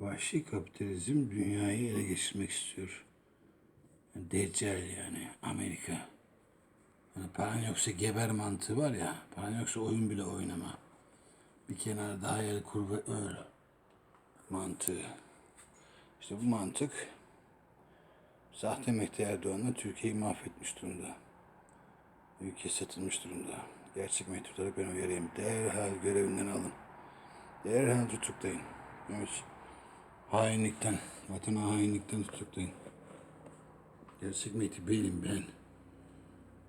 Vahşi kapitalizm dünyayı ele geçirmek istiyor. Deccal yani Amerika. Yani paran yoksa geber mantığı var ya, paran yoksa oyun bile oynama. Bir kenara daha yer kur ve öl mantığı. İşte bu mantık sahte Mehdi Erdoğan'la Türkiye'yi mahvetmiş durumda. Ülke satılmış durumda. Gerçek olarak ben uyarayım. Derhal görevinden alın. Derhal tutuklayın. Evet. Hainlikten, vatana hainlikten tutuklayın. Gerçek Mehdi benim ben.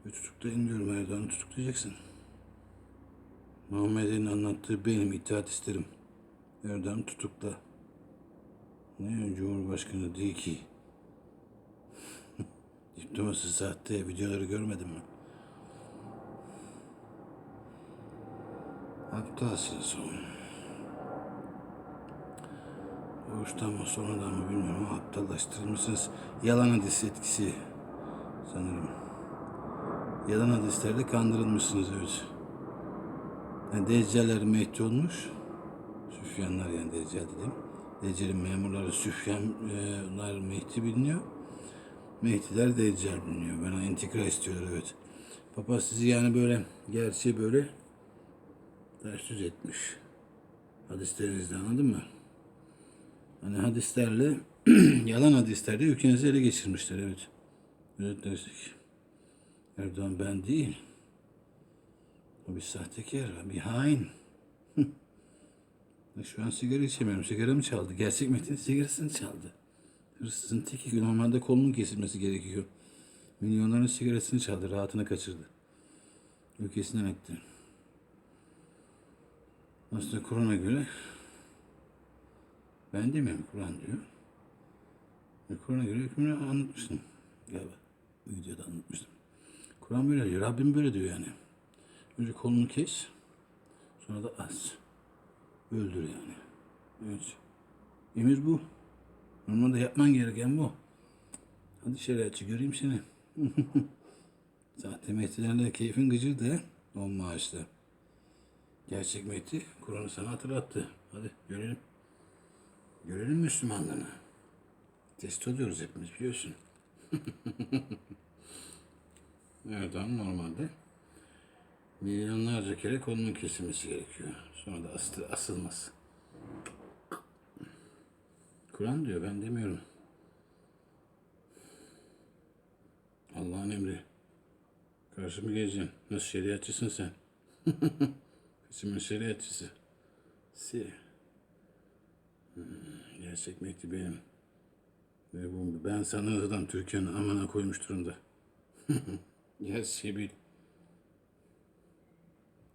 Ve tutuklayın diyorum Erdoğan'ı tutuklayacaksın. Muhammed'in anlattığı benim itaat isterim. Erdoğan tutukla. Ne Cumhurbaşkanı değil ki. Diploması sahte videoları görmedin mi? Aptalsın son. Doğuştan mı sonradan mı bilmiyorum ama aptallaştırılmışsınız. Yalan hadis etkisi sanırım. Yalan hadislerde kandırılmışsınız evet. Yani Deccaller Mehdi olmuş. Süfyanlar yani Deccal dedim. Deccal'in memurları Süfyanlar Mehdi biliniyor. Mehdiler Deccal biliniyor. Bana intikra istiyorlar evet. Papa sizi yani böyle gerçeği böyle ters yüz etmiş. Hadislerinizde anladın mı? Hani hadislerle yalan hadislerle ülkenizi ele geçirmişler evet. Evet. Erdoğan ben değil. O bir sahtekar, bir hain. Şu an sigara içemiyorum. Sigaramı çaldı. Gerçek Metin sigarasını çaldı. Hırsızın teki normalde kolunun kesilmesi gerekiyor. Milyonların sigarasını çaldı. Rahatını kaçırdı. Ülkesinden etti. Aslında Kur'an'a göre ben demiyorum Kur'an diyor. E, Kur'an'a göre hükmünü anlatmıştım. Galiba bu videoda anlatmıştım. Kur'an böyle diyor. Rabbim böyle diyor yani. Önce kolunu kes. Sonra da as. Öldür yani. Evet. Emir bu. Normalde yapman gereken bu. Hadi şeriatçı göreyim seni. Sahte mehdilerle keyfin gıcır da on maaşla. Gerçek mehdi Kur'an'ı sana hatırlattı. Hadi görelim. Görelim Müslümanlığını. Test oluyoruz hepimiz biliyorsun. Erdoğan normalde milyonlarca kere kolunun kesilmesi gerekiyor. Sonra da asıl, asılması. Kur'an diyor ben demiyorum. Allah'ın emri. Karşımı geleceksin. Nasıl şeriatçısın sen? Kısmın şeriatçısı. Si. Gerçek Mehdi. Ve bu ben sanırım adam Türkiye'nin amına koymuş durumda. Gerçeği bil.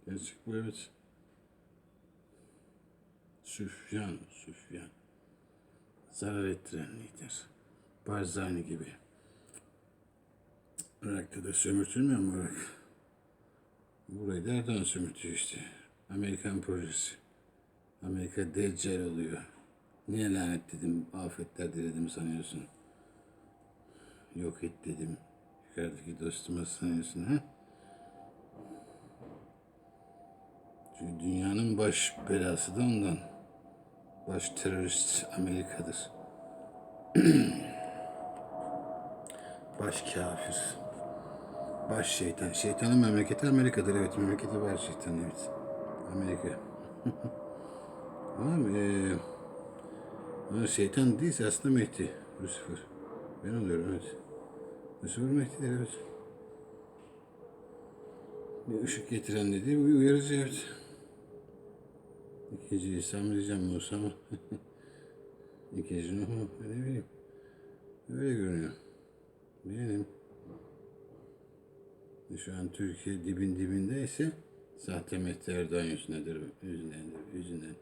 Gerçek bu evet. Süfyan, Süfyan. Zarar ettiren lider. Barzani gibi. Irak'ta da sömürtülmüyor mu Irak? Burayı da Erdoğan sömürtüyor işte. Amerikan projesi. Amerika deccal oluyor. Niye lanet dedim, afetler diledim sanıyorsun? Yok et dedim. Yukarıdaki dostuma sanıyorsun ha? Çünkü dünyanın baş belası da ondan. Baş terörist Amerika'dır. baş kafir. Baş şeytan. Şeytanın memleketi Amerika'dır. Evet memleketi var şeytan evet. Amerika. Ama ama şeytan değilse aslında Mehdi. Lucifer. Ben oluyorum evet. Lucifer Mehdi'dir evet. Bir ışık getiren dediği bir uyarıcı evet. İkinci İsa mı diyeceğim Musa mı? İkinci Nuh mu? Ne bileyim. Öyle görünüyor. Benim. Şu an Türkiye dibin dibindeyse sahte Mehdi Erdoğan yüzündendir, yüzündendir, yüzünden.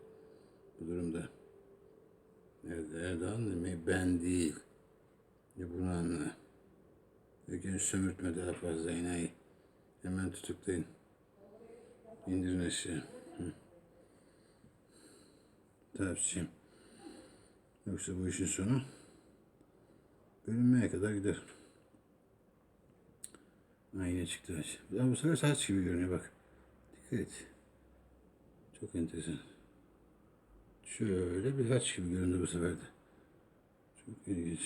Bu durumda. Nerede Erdoğan mı? Ben değil. Ya bunu anla. Bugün sömürtme daha fazla enayi. Hemen tutuklayın. İndirin aşağı. Tavsiyem. Yoksa bu işin sonu bölünmeye kadar gider. Ayna çıktı aç. Ya bu sefer saç gibi görünüyor bak. Dikkat et. Çok enteresan. Şöyle birkaç gibi göründü bu sefer de. Çok ilginç.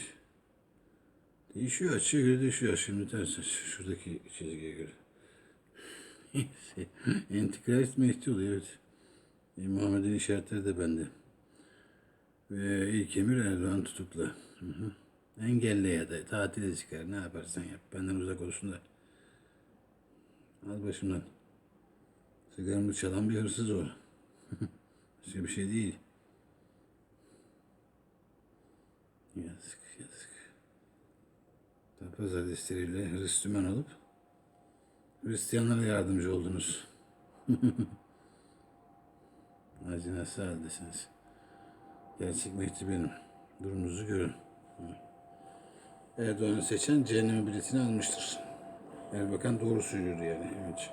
Değişiyor açıya göre değişiyor. Şimdi ters. Şuradaki çizgiye göre. Antikrist Mehdi oluyor evet. E, Muhammed'in işaretleri de bende. Ve ilk emir Erdoğan tutukla. Hı hı. Engelle ya da tatile çıkar. Ne yaparsan yap. Benden uzak olsun da. Al başımdan. Sigaramı çalan bir hırsız o. Başka bir şey değil. Yazık yazık. Tapaz adesleriyle Hristiyan olup Hristiyanlara yardımcı oldunuz. Acınası haldesiniz. Gerçek mehdi benim. Durumunuzu görün. Erdoğan'ı seçen cehenneme biletini almıştır. Erbakan doğru söylüyordu yani. Evet.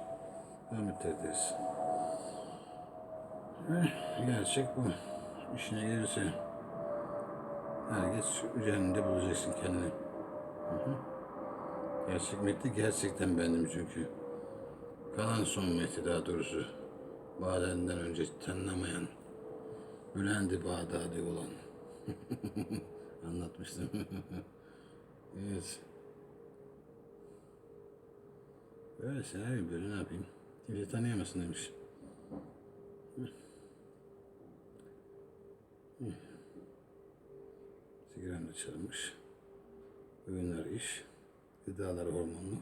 Rahmet ederiz. Eh, gerçek bu. İşine gelirse herkes cehennemde bulacaksın kendini. Hı hı. Gerçek Mehdi gerçekten bendim çünkü. Kalan son Mehdi daha doğrusu. Bağdadi'den önce tanınamayan, Bülendi Bağdadi olan. Anlatmıştım. evet. Böylese abi böyle ne yapayım? Kimse tanıyamasın demiş. Sigaram da çalınmış. Oyunlar iş. Gıdalar hormonlu.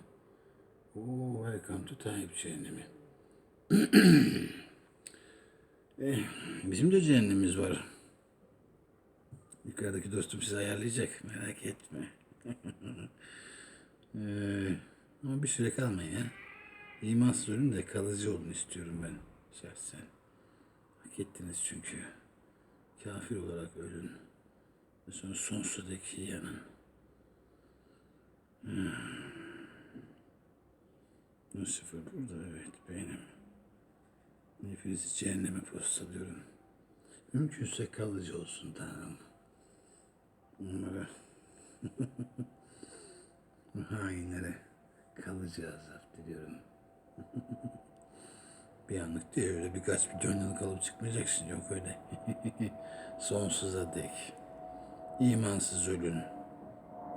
Oo, welcome to Tayyip cehennemi. eh, bizim de cehennemimiz var. Yukarıdaki dostum sizi ayarlayacak. Merak etme. Ee, ama bir süre kalmayın ya. İmansız ölüm de kalıcı olun istiyorum ben şahsen. Hak ettiniz çünkü. Kafir olarak ölün. Sonra sonsuzdaki yanın. Hmm. Lucifer burada evet benim. Hepinizi cehenneme postalıyorum. Mümkünse kalıcı olsun Tanrım. Onlara hainlere kalıcı azap diliyorum. bir anlık değil öyle birkaç bir dön yıl kalıp çıkmayacaksın yok öyle. Sonsuza dek. İmansız ölün.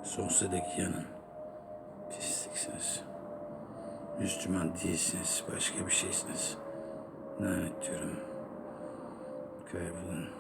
Sonsuza dek yanın. Pisliksiniz. Müslüman değilsiniz. Başka bir şeysiniz. Lanet diyorum. Kaybolun.